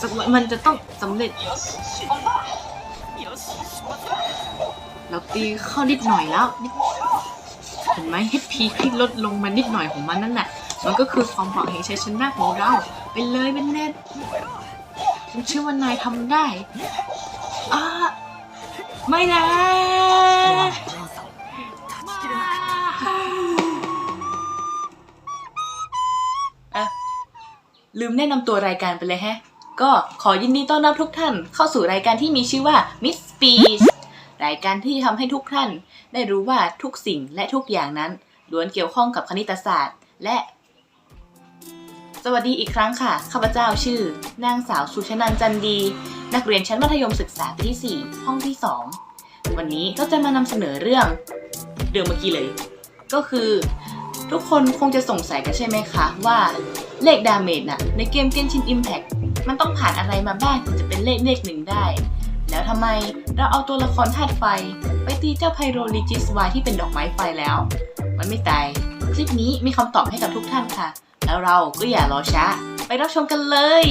สักวันมันจะต้องสำเร็จ เราตีเข้านิดหน่อยแล้ว เห็นไหม HP ที่ลดลงมานิดหน่อยของมันนั่นแหละมันก็คือความหวังแห่งชัยชนะของเราไปเลยเป็นเน็ตฉันเชื่อว่านายทำได้อ่าไม่นะอะ ลืมแนะนำตัวรายการไปเลยแฮะ ก็ขอยินดีต้อนรับทุกท่าน เข้าสู่รายการที่มีชื่อว่า Miss Speech รายการที่ทำให้ทุกท่าน ได้รู้ว่าทุกสิ่งและทุกอย่างนั้นล้วนเกี่ยวข้องกับคณิตศาสตร์ และ สวัสดีอีกครั้งค่ะ ข้าพเจ้าชื่อ นางสาวสุชนันจันดี นักเรียนชั้นมัธยมศึกษาปีที่ 4 ห้องที่ 2 วันนี้ก็จะมานำเสนอเรื่องเรื่องเมื่อกี้เลย ก็คือ ทุกคนคงจะสงสัยกันใช่ไหมคะ ว่าเลขดาเมจน่ะในเกม Genshin Impact มันต้องผ่านอะไรมาบ้างถึงจะเป็นเลขเลขหนึ่งได้ แล้วทำไมเราเอาตัวละครธาตุไฟ ไปตีเจ้าไพโรลิจิสวายที่เป็นดอกไม้ไฟแล้ว มันไม่ตาย คลิปนี้มีคำตอบให้กับทุกท่านค่ะ แล้วเราก็อย่ารอช้า ไปรับชมกันเลย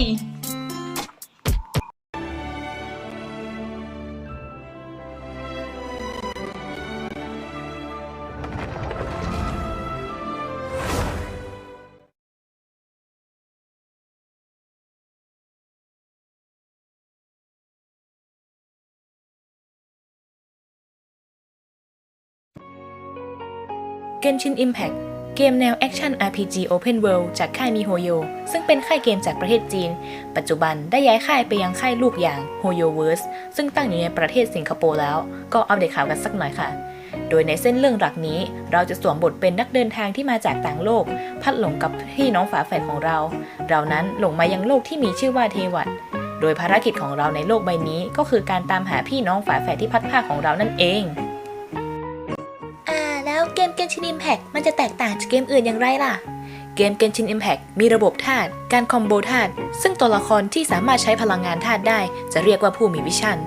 Genshin Impact เกมแนวแอคชั่น RPG Open World จากค่ายมิโฮโยซึ่งเป็นค่ายเกมจากประเทศจีน ปัจจุบันได้ย้ายค่ายไปยังค่ายลูกอย่าง HoYoVerse ซึ่งตั้งอยู่ในประเทศสิงคโปร์แล้ว ก็อัปเดตข่าวกันสักหน่อยค่ะ โดยในเส้นเรื่องหลักนี้ เราจะสวมบทเป็นนักเดินทางที่มาจากต่างโลก พัดหลงกับพี่น้องฝาแฝดของเรา เรานั้นหลงมายังโลกที่มีชื่อว่าเทวัตโดยภารกิจของเราในโลกใบนี้ก็คือการตามหาพี่น้องฝาแฝดที่พัดพราของเรานั่นเอง แล้วเกม Genshin Impact มันจะแตกต่างจากเกมอื่นอย่างไรล่ะ เกม Genshin Impact มีระบบธาตุการคอมโบธาตุซึ่งตัวละครที่สามารถใช้พลังงานธาตุได้ จะเรียกว่าผู้มีวิชั่น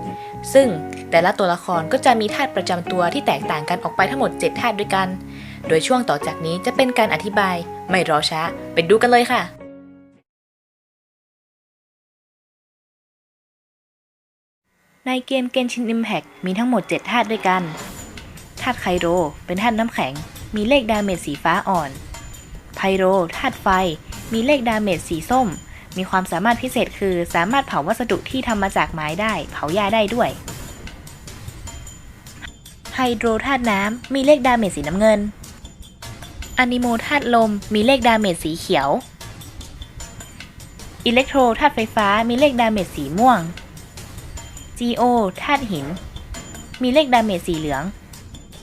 ซึ่งแต่ละตัวละครก็จะมีธาตุประจำตัวที่แตกต่างกันออกไปทั้งหมด 7 ธาตุด้วยกัน โดยช่วงต่อจากนี้จะเป็นการอธิบาย ไม่รอช้า ไปดูกันเลยค่ะในเกม Genshin Impact มีทั้งหมด 7 ธาตุด้วยกัน ธาตุไคโร เป็นธาตุน้ำแข็ง มีเลขดาเมจสีฟ้าอ่อน ไพโร ธาตุไฟ มีเลขดาเมจสีส้ม มีความสามารถพิเศษคือสามารถเผาวัสดุที่ทำมาจากไม้ได้ เผาหญ้าได้ด้วย ไฮโดรธาตุน้ำ มีเลขดาเมจสีน้ำเงินอนิโมธาตุลม มีเลขดาเมจสีเขียว อิเล็กโทรธาตุไฟฟ้า มีเลขดาเมจสีม่วงจีโอธาตุหิน มีเลขดาเมจสีเหลือง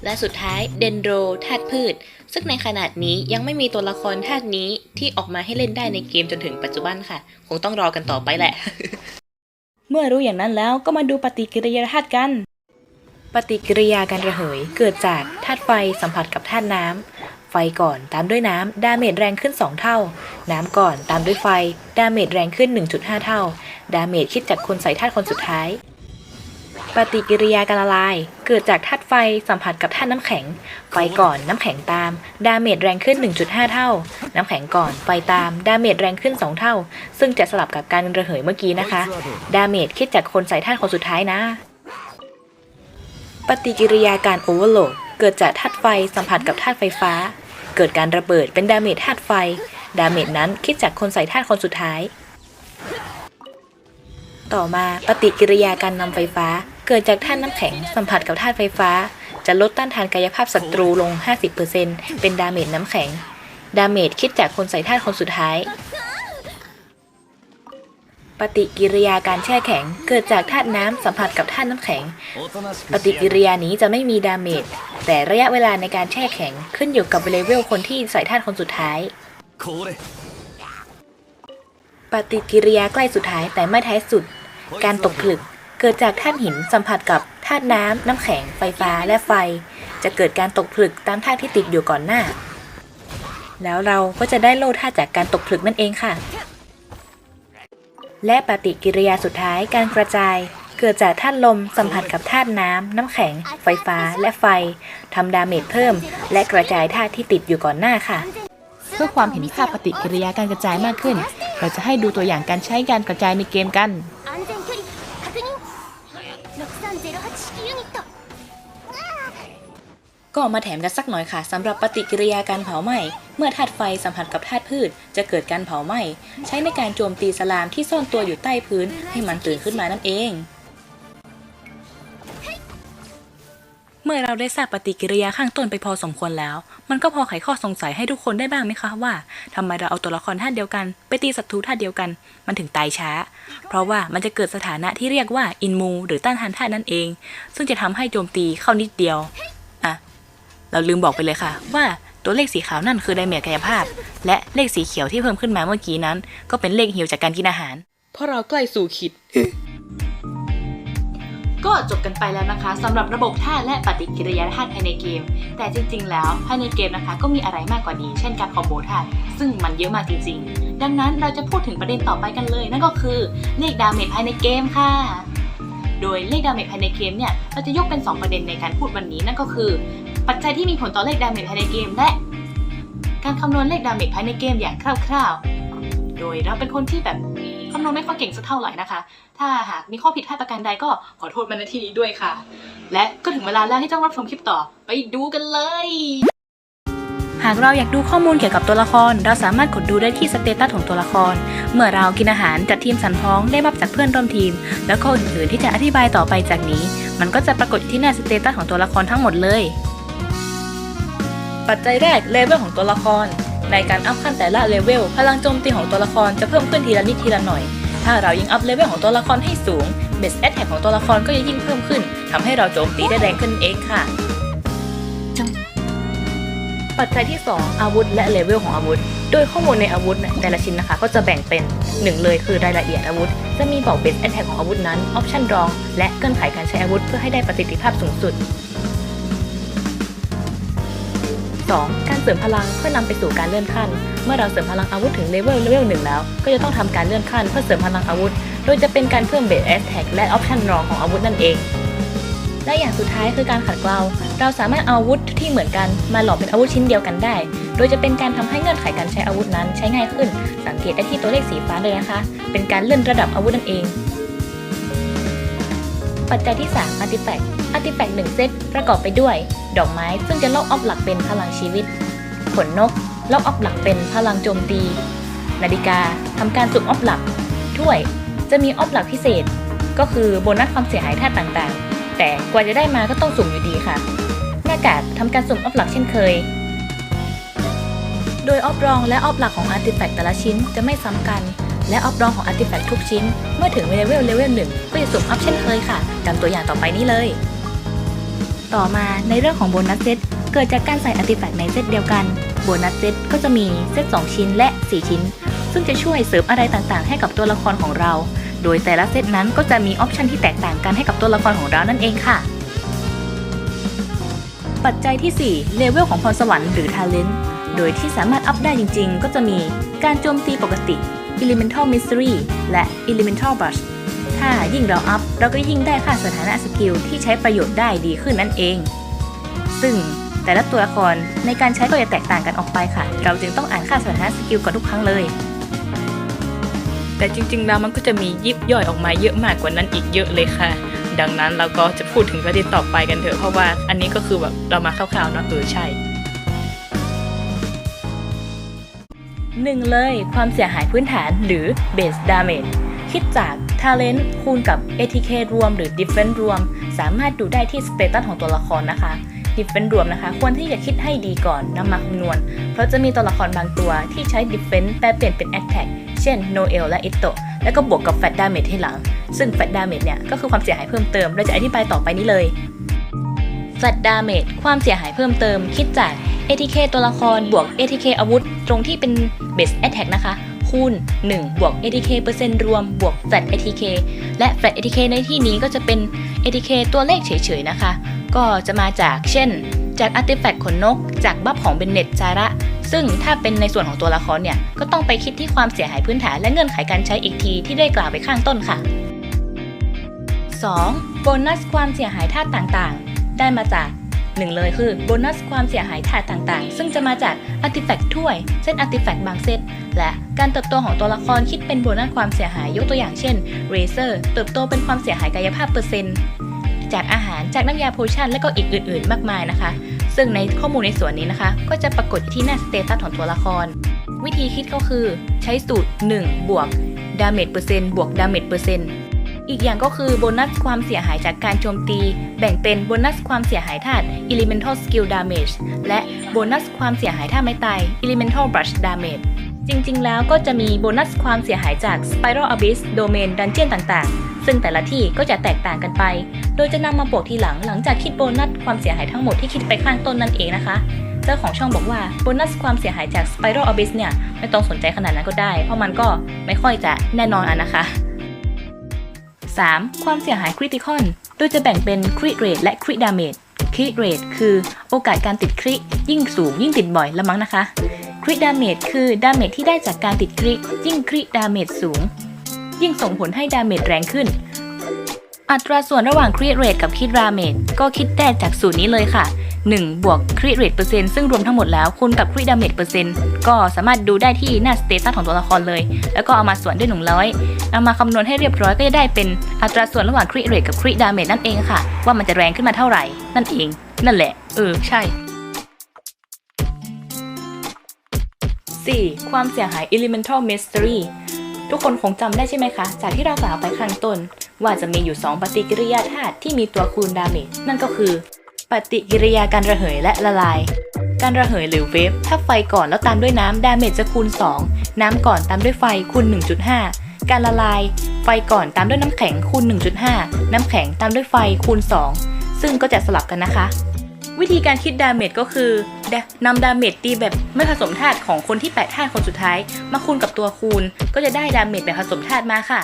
และสุดท้ายเดนโดรธาตุพืช ซึ่งในขนาดนี้ยังไม่มีตัวละครธาตุนี้ที่ออกมาให้เล่นได้ในเกมจนถึงปัจจุบันค่ะ คงต้องรอกันต่อไปแหละ เมื่อรู้อย่างนั้นแล้วก็มาดูปฏิกิริยาธาตุกัน ปฏิกิริยาการระเหย เกิดจากธาตุไฟสัมผัสกับธาตุน้ำไฟก่อนตามด้วยน้ำดาเมจแรงขึ้น 2 เท่า น้ำก่อนตามด้วยไฟ ดาเมจแรงขึ้น 1.5 เท่า ดาเมจคิดจากคนใส่ธาตุคนสุดท้าย ปฏิกิริยาการละลาย เกิดจากธาตุไฟสัมผัสกับธาตุน้ำแข็ง ไฟก่อนน้ำแข็งตาม ดาเมจแรงขึ้น 1.5 เท่า น้ำแข็งก่อนไฟตาม ดาเมจแรงขึ้น 2 เท่า ซึ่งจะสลับกับการระเหยเมื่อกี้นะคะ ดาเมจคิดจากคนใส่ธาตุคนสุดท้ายนะ ปฏิกิริยาการโอเวอร์โหลด เกิดจากธาตุไฟสัมผัสกับธาตุไฟฟ้า เกิดการระเบิดเป็นดาเมจธาตุไฟ ดาเมจนั้นคิดจากคนใส่ธาตุคนสุดท้ายต่อมาปฏิกิริยาการนำไฟฟ้า เกิดจากธาตุน้ำแข็งสัมผัสกับธาตุไฟฟ้า จะลดต้านทานกายภาพศัตรูลง 50%เป็นดาเมจน้ำแข็ง ดาเมจคิดจากคนใส่ธาตุคนสุดท้าย ปฏิกิริยาการแช่แข็ง เกิดจากธาตุน้ำสัมผัสกับธาตุน้ำแข็ง ปฏิกิริยานี้จะไม่มีดาเมจแต่ระยะเวลาในการแช่แข็งขึ้นอยู่กับเลเวลคนที่ใส่ธาตุคนสุดท้ายปฏิกิริยาใกล้สุดท้ายแต่ไม่ท้ายสุด การตกผลึก เกิดจากธาตุหินสัมผัสกับธาตุน้ำ น้ำแข็ง ไฟฟ้าและไฟ จะเกิดการตกผลึกตามธาตุที่ติดอยู่ก่อนหน้า แล้วเราก็จะได้โลธาตุจากการตกผลึกนั่นเองค่ะ และปฏิกิริยาสุดท้ายการกระจาย เกิดจากธาตุลมสัมผัสกับธาตุน้ำ น้ำแข็ง ไฟฟ้าและไฟทำดาเมจเพิ่ม และกระจายธาตุที่ติดอยู่ก่อนหน้าค่ะ เพื่อความเห็นภาพปฏิกิริยาการกระจายมากขึ้น เราจะให้ดูตัวอย่างการใช้การกระจายในเกมกัน ก็มาแถมกันสักหน่อยค่ะสำหรับปฏิกิริยาการเผาไหม้เมื่อธาตุไฟสัมผัสกับธาตุพืช จะเกิดการเผาไหม้ใช้ในการโจมตีสลามที่ซ่อนตัวอยู่ใต้พื้นให้มันตื่นขึ้นมานั่นเอง เมื่อเราได้ทราบปฏิกิริยาข้างต้นไปพอสมควรแล้ว มันก็พอไขข้อสงสัยให้ทุกคนได้บ้างไหมคะว่าทำไมเราเอาตัวละครธาตุเดียวกัน ไปตีศัตรูธาตุเดียวกัน มันถึงตายช้า เพราะว่ามันจะเกิดสถานะที่เรียกว่าอินมู หรือต้านทานธาตุนั่นเอง ซึ่งจะทำให้โจมตีเข้านิดเดียวอะ เราลืมบอกไปเลยค่ะ ว่าตัวเลขสีขาวนั่นคือไดเมจกายภาพ และเลขสีเขียวที่เพิ่มขึ้นมาเมื่อกี้นั้น ก็เป็นเลขฮิวจากการกินอาหาร เพราะเราใกล้สู่ขีดก็จบกันไปแล้วนะคะสำหรับระบบธาตุและปฏิกิริยาธาตุภายในเกม แต่จริง ๆ แล้วภายในเกมนะคะ ก็มีอะไรมากกว่านี้ เช่นการคอมโบธาตุซึ่งมันเยอะมากจริง ๆ ดังนั้นเราจะพูดถึงประเด็นต่อไปกันเลย นั่นก็คือเลขดาเมจภายในเกมค่ะ โดยเลขดาเมจภายในเกมเนี่ยเราจะยกเป็น 2 ประเด็นในการพูดวันนี้นั่นก็คือ ปัจจัยที่มีผลต่อเลขดาเมจภายในเกมและ การคำนวณเลขดาเมจภายในเกมอย่างคร่าวๆ โดยเราเป็นคนที่แบบคำนวณไม่ค่อยเก่งสักเท่าไหร่นะคะ ถ้าหากมีข้อผิดพลาดประการใดก็ขอโทษมาณที่นี้ด้วยค่ะ และก็ถึงเวลาแล้วที่ต้องรับชมคลิปต่อไปดูกันเลย หากเราอยากดูข้อมูลเกี่ยวกับตัวละคร เราสามารถกดดูได้ที่สเตตัสของตัวละคร เมื่อเรากินอาหารจัดทีมสันพ้องได้รับจากเพื่อนร่วมทีม แล้วก็อื่นๆที่จะอธิบายต่อไปจากนี้ มันก็จะปรากฏที่หน้าสเตตัสของตัวละครทั้งหมดเลย ปัจจัยแรกเลเวลของตัวละคร ในการอัพขั้นแต่ละเลเวลพลังโจมตีของตัวละครจะเพิ่มขึ้นทีละนิดทีละหน่อย ถ้าเรายิ่งอัพเลเวลของตัวละครให้สูงเบสแอตแทกของตัวละครก็จะยิ่งเพิ่มขึ้นทำให้เราโจมตีได้แรงขึ้นเองค่ะ ปัจจัยที่ 2 อาวุธและเลเวลของอาวุธ โดยข้อมูลในอาวุธแต่ละชิ้นนะคะ ก็จะแบ่งเป็น 1 เลยคือรายละเอียดอาวุธ จะมีบอกเบสแอตแทกของอาวุธนั้นออปชันรอง และเงื่อนไขการใช้อาวุธเพื่อให้ได้ประสิทธิภาพสูงสุด 2. การเสริมพลังเพื่อนำไปสู่การเลื่อนขั้น เมื่อเราเสริมพลังอาวุธถึงเลเวลเลเวลหนึ่งแล้ว ก็จะต้องทำการเลื่อนขั้นเพื่อเสริมพลังอาวุธ โดยจะเป็นการเพิ่มเบสแอตแทกและออปชันรองของอาวุธนั่นเอง และอย่างสุดท้ายคือการขัดเกลา เราสามารถเอาอาวุธที่เหมือนกันมาหลอมเป็นอาวุธชิ้นเดียวกันได้ โดยจะเป็นการทำให้เงื่อนไขการใช้อาวุธนั้นใช้ง่ายขึ้น สังเกตได้ที่ตัวเลขสีฟ้าเลยนะคะ เป็นการเลื่อนระดับอาวุธนั่นเอง ปัจจัยที่3 Artifact Artifact 1เซตประกอบไปด้วย ดอกไม้ซึ่งจะล็อกออฟหลักเป็นพลังชีวิต ขนนกล็อกออฟหลักเป็นพลังโจมตี นาฬิกาทำการสุ่มออฟหลัก ถ้วยจะมีออฟหลักพิเศษ ก็คือโบนัสความเสียหายธาตุต่างๆ แต่กว่าจะได้มาก็ต้องสุ่มอยู่ดีค่ะ หน้ากากทำการสุ่มออฟหลักเช่นเคย โดยออฟรองและออฟหลักของอาร์ติแฟกต์แต่ละชิ้นจะไม่ซ้ำกันและออฟรองของอาร์ติแฟกต์ทุกชิ้น เมื่อถึงเลเวลเลเวลหนึ่งก็จะสุ่มออฟเช่นเคยค่ะตามตัวอย่างต่อไปนี้เลย ต่อมาในเรื่องของโบนัสเซตเกิดจากการใส่อาร์ติแฟกต์ในเซตเดียวกัน โบนัสเซตก็จะมีเซต2 ชิ้นและ 4 ชิ้น ซึ่งจะช่วยเสริมอะไรต่างๆ ให้กับตัวละครของเรา โดยแต่ละเซตนั้นก็จะมีออปชันที่แตกต่างกันให้กับตัวละครของเรานั่นเองค่ะ ปัจจัยที่4เลเวลของพรสวรรค์หรือ Talent โดยที่สามารถอัพได้จริงๆ ก็จะมีการโจมตีปกติ Elemental Mystery และ Elemental Brush ถ้ายิ่งเราอัพเราก็ยิ่งได้ค่าสถานะสกิลที่ใช้ประโยชน์ได้ดีขึ้นนั่นเอง ซึ่งแต่ละตัวละครในการใช้ก็จะแตกต่างกันออกไปค่ะ เราจึงต้องอ่านค่าสถานะสกิลก่อนทุกครั้งเลย แต่จริง ๆ แล้วมันก็จะมียิบย่อยออกมาเยอะมากกว่านั้นอีกเยอะเลยค่ะ ดังนั้นเราก็จะพูดถึงประเด็นต่อไปกันเถอะเพราะว่าอันนี้ก็คือแบบเรามาคร่าวๆเนอะเออใช่หนึ่งเลยความเสียหายพื้นฐานหรือ base damage คิดจาก talent คูณกับ ATK รวม หรือ defense รวม สามารถดูได้ที่ status ของตัวละครนะคะ defense รวมนะคะ ควรที่จะคิดให้ดีก่อนนำมาคำนวณ เพราะจะมีตัวละครบางตัวที่ใช้ defense แปลเปลี่ยนเป็น attack เช่น Noel และ Itto แล้วก็บวกกับ fat damage ที่หลัง ซึ่ง fat damage เนี่ยก็คือความเสียหายเพิ่มเติมเราจะอธิบายต่อไปนี้เลย fat damage ความเสียหายเพิ่มเติมคิดจาก ATK ตัวละครบวก ATK อาวุธ ตรงที่เป็น base attack นะคะ คูณ 1 บวก ATK เปอร์เซ็นต์รวม บวก flat ATK และ flat ATK ในที่นี้ก็จะเป็น ATK ตัวเลขเฉยๆนะคะ ก็จะมาจากเช่น จากอาร์ติแฟกต์ขนนก จากบัฟของเบนเน็ตจาระซึ่งถ้าเป็นในส่วนของตัวละครเนี่ย ก็ต้องไปคิดที่ความเสียหายพื้นฐานและเงื่อนไขการใช้อีกทีที่ได้กล่าวไปข้างต้นค่ะ 2. โบนัสความเสียหายธาตุต่างๆ ได้มาจาก หนึ่งเลยคือโบนัสความเสียหายถาดต่างๆ ซึ่งจะมาจากอาร์ติแฟกต์ถ้วยเซตอาร์ติแฟกต์บางเซตและการเติบโตของตัวละครคิดเป็นโบนัสความเสียหายยกตัวอย่างเช่นเรเซอร์เติบโตเป็นความเสียหายกายภาพเปอร์เซ็นต์จากอาหารจากน้ำยาโพชั่นและก็อีกอื่นๆ มากมายนะคะ ซึ่งในข้อมูลในส่วนนี้นะคะ ก็จะปรากฏที่หน้าสเตตัสของตัวละคร วิธีคิดก็คือ ใช้สูตร 1 บวกดาเมจเปอร์เซ็นต์บวกดาเมจเปอร์เซ็นต์ อีกอย่างก็คือโบนัสความเสียหายจากการโจมตี แบ่งเป็นโบนัสความเสียหายธาตุ Elemental Skill Damage และโบนัสความเสียหายท่าไม้ตาย Elemental Brush Damage จริง ๆ แล้วก็จะมีโบนัสความเสียหายจาก Spiral Abyss Domain Dungeon ต่างๆ ซึ่งแต่ละที่ก็จะแตกต่างกันไป โดยจะนำมาบวกทีหลังหลังจากคิดโบนัสความเสียหายทั้งหมดที่คิดไปข้างต้นนั่นเองนะคะ เจ้าของช่องบอกว่าโบนัสความเสียหายจาก Spiral Abyss เนี่ยไม่ต้องสนใจขนาดนั้นก็ได้ เพราะมันก็ไม่ค่อยจะแน่นอนอะนะคะ 3. ความเสียหายคริติคอน โดยจะแบ่งเป็นคริเรทและคริดาเมจคริเรทคือโอกาสการติดคริยิ่งสูงยิ่งติดบ่อยละมั้งนะคะ คริดาเมจคือดาเมจที่ได้จากการติดคริยิ่งคริดาเมจสูง ยิ่งส่งผลให้ดาเมจแรงขึ้น อัตราส่วนระหว่างคริเรทกับคริดาเมจก็คิดได้จากสูตรนี้เลยค่ะ 1 บวกคริเรทเปอร์เซ็นต์ซึ่งรวมทั้งหมดแล้วคูณกับคริดาเมจเปอร์เซ็นต์ก็สามารถดูได้ที่หน้าสเตตัสของตัวละครเลย แล้วก็เอามาส่วนด้วย 100เอามาคำนวณให้เรียบร้อยก็จะได้เป็นอัตราส่วนระหว่างคริเรทกับคริดาเมจนั่นเองค่ะ ว่ามันจะแรงขึ้นมาเท่าไหร่ นั่นเอง นั่นแหละ เออ ใช่ 4. ความเสียหาย elemental mystery ทุกคนคงจำได้ใช่ไหมคะ จากที่เรากล่าวไปข้างต้น ว่าจะมีอยู่ 2 ปฏิกิริยาธาตุที่มีตัวคูณดาเมจนั่นก็คือ ปฏิกิริยาการระเหยและละลาย การระเหยหรือเวฟ ถ้าไฟก่อนแล้วตามด้วยน้ำดาเมจจะคูณ 2 น้ำก่อนตามด้วยไฟคูณ 1.5 การละลาย ไฟก่อนตามด้วยน้ำแข็งคูณ 1.5 น้ำแข็งตามด้วยไฟคูณ 2 ซึ่งก็จะสลับกันนะคะ วิธีการคิดดาเมจก็คือนำดาเมจตีแบบไม่ผสมธาตุของคนที่แปะธาตุคนสุดท้าย มาคูณกับตัวคูณ ก็จะได้ดาเมจแบบผสมธาตุมาค่ะ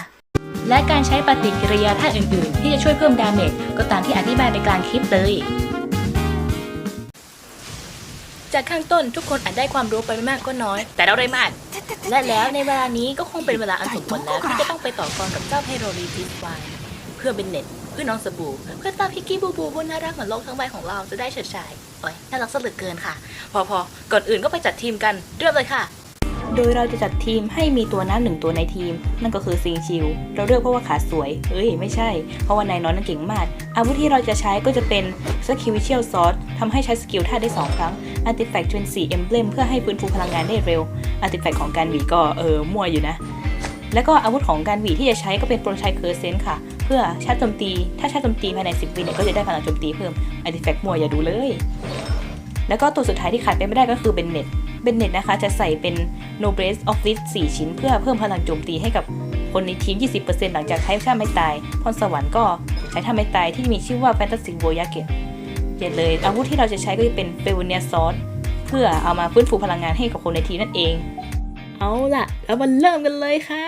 และการใช้ปฏิกิริยาธาตุอื่นๆ ที่จะช่วยเพิ่มดาเมจก็ตามที่อธิบายในกลางคลิปเลย จากข้างต้นทุกคนอาจได้ความรู้ไปไม่มากก็น้อย แต่เราได้มาก และแล้วในเวลานี้ก็คงเป็นเวลาอันสมควรแล้วที่จะต้องไปต่อกรกับเจ้าเพโรลีทิสไวายเพื่อเบนเน็ตเพื่อน้องสบู่เพื่อตาพิกกี้บูบูบนน่ารักเหมือนโลกทั้งใบของเราจะได้เฉิดฉายโอ้ยน่ารักสะเหลือเกินค่ะ พอๆก่อนอื่นก็ไปจัดทีมกันเริ่มเลยค่ะ โดยเราจะจัดทีมให้มีตัวน้ำหนึ่งตัวในทีม นั่นก็คือซิงชิว เราเลือกเพราะว่าขาสวย เอ้ยไม่ใช่ เพราะว่านายน้อยนั้นเก่งมาก อาวุธที่เราจะใช้ก็จะเป็นสกิลวิเชียลซอสทำให้ใช้สกิลท่าได้ 2 ครั้งอาร์ติแฟกต์ทเวนสี่เอมเบลมเพื่อให้ฟื้นฟูพลังงานได้เร็วอาร์ติแฟกต์ของการหวีก็เออมั่วอยู่นะ แล้วก็อาวุธของการหวีที่จะใช้ก็เป็นโปรชัยเคอร์เซนค่ะ เพื่อชาร์จโจมตี ถ้าชาร์จโจมตีภายใน 10 วิเนี่ยก็จะได้พลังโจมตีเพิ่มอาร์ติแฟกต์มั่วอย่าดูเลย แล้วก็ตัวสุดท้ายที่ขาดไปไม่ได้ก็คือเบนเน็ต เบนเน็ตนะคะจะใส่เป็น No Brace of l i s 4ชิ้น เพื่อเพิ่มพลังโจมตีให้กับคนในทีม 20%หลังจากใช้ท่าไม่ตาย พรสวรรค์ก็ใช้ท่าไม่ตายที่มีชื่อว่า Fantastic w o y a k e เย็นเลย อาวุธที่เราจะใช้ก็จะเป็นเฟเวเนียซอสเพื่อเอามาฟื้นฟูพลังงานให้กับคนในทีมนั่นเอง เอาล่ะ แล้วมาเริ่มกันเลยค่ะ